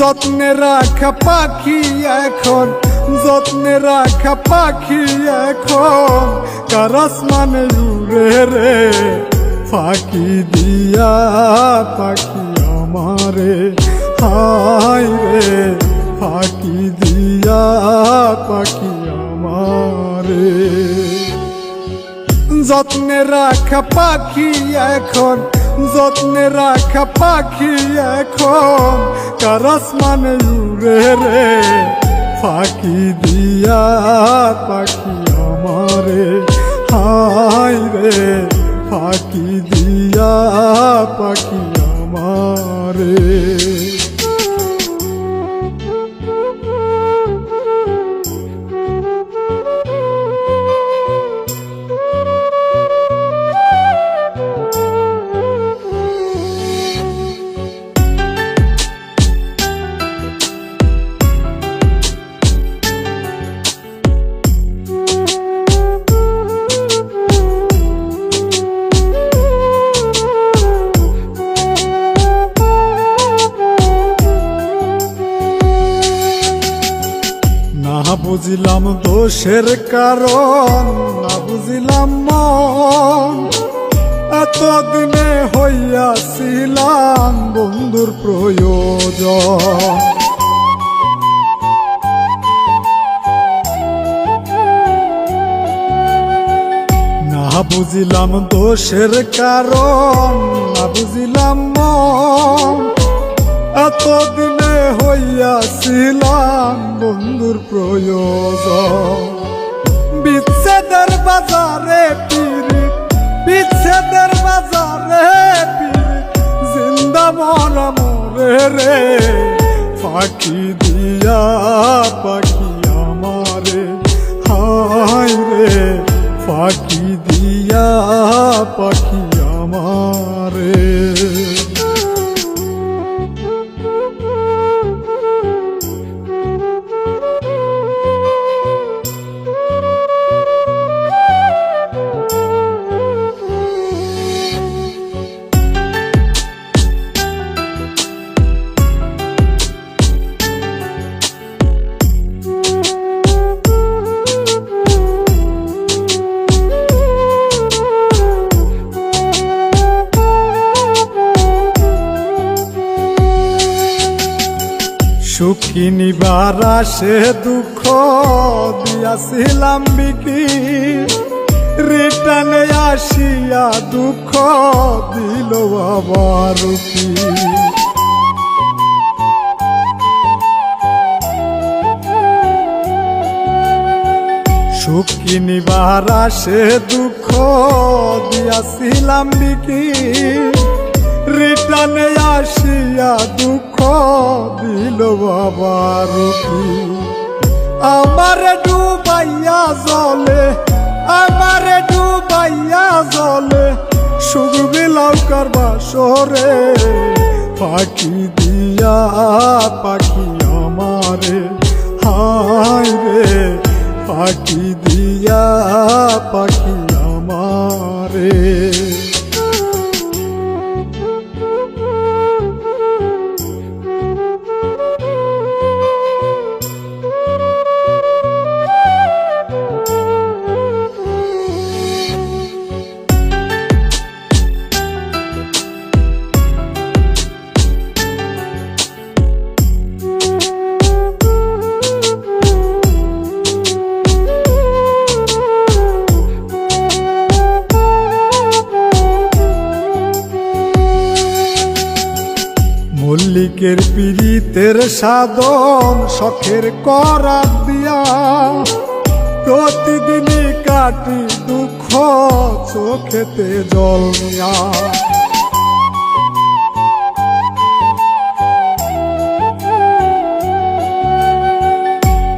যত্নে রাখা পাখি এখন, যত্নে রাখা পাখি এখন। কারাস মানে রে, ফাঁকি দিয়া পাখি আমারে। হাই রে, ফাঁকি দিয়া পাখি আমারে। যত্নে রাখা পাখি এখন যত্নে রাখা পাখি এখন কারাস মানে উড়ে রে। ফাঁকি দিয়া পাখি আমারে হাই রে। ফাঁকি দিয়া পাখি আমারে। বুঝিলাম দোষের কারণ, না বুঝিলাম মন। এতদিনে হইয়াছিলাম বন্ধুর প্রয়োজন। না বুঝিলাম দোষের কারণ, না বুঝিলাম মন। এতদিনে হইয়াছিলাম বন্ধুর প্রয়োজন। বিচ্ছেদের বাজারে পিরিত বিচ্ছেদের বাজারে পিরিত জিন্দা মরা মরে রে পাখি দিয়া পাখি আমারে হাই রে পাখি দিয়া পাখি আমারে। সুখী নিবার আসে দুঃখ দিয়াছিলাম বিকি। রিটার্নে আসিয়া দুঃখ দিল আবার কি সুখী নিবার আসে দুঃখ দিয়াছিলাম বিকি। রিটার্নে আসিয়া দুঃখ দিল বাবার আমার ডুবাইয়া জলে, আমার ডুবাইয়া জলে সুখ বিলাও করবা সরে পাখি দিয়া, পাখি আমারে হাই রে, পাখি দিয়া, পাখি মল্লিকের পীড়িতের সাধন, শখের করাত দিয়া প্রতিদিনই কাটি দুঃখ চোখেতে জল নিয়া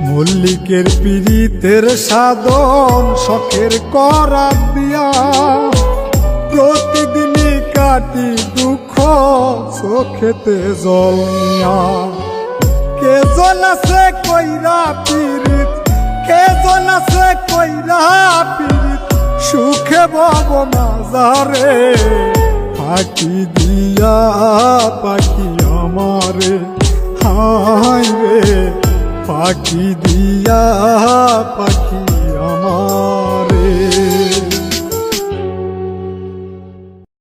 মল্লিকের পীড়িতের সাধন, শখের করাত দিয়া চোখেতে জল নিয়া। কে জন আছে কইরা পীড়িত, কে জন আছে কইরা পীড়িত, সুখে বব মাজারে, ফাঁকি দিয়া পাখি আমারে। নাই রে পাখি দিয়া পাখি আমার।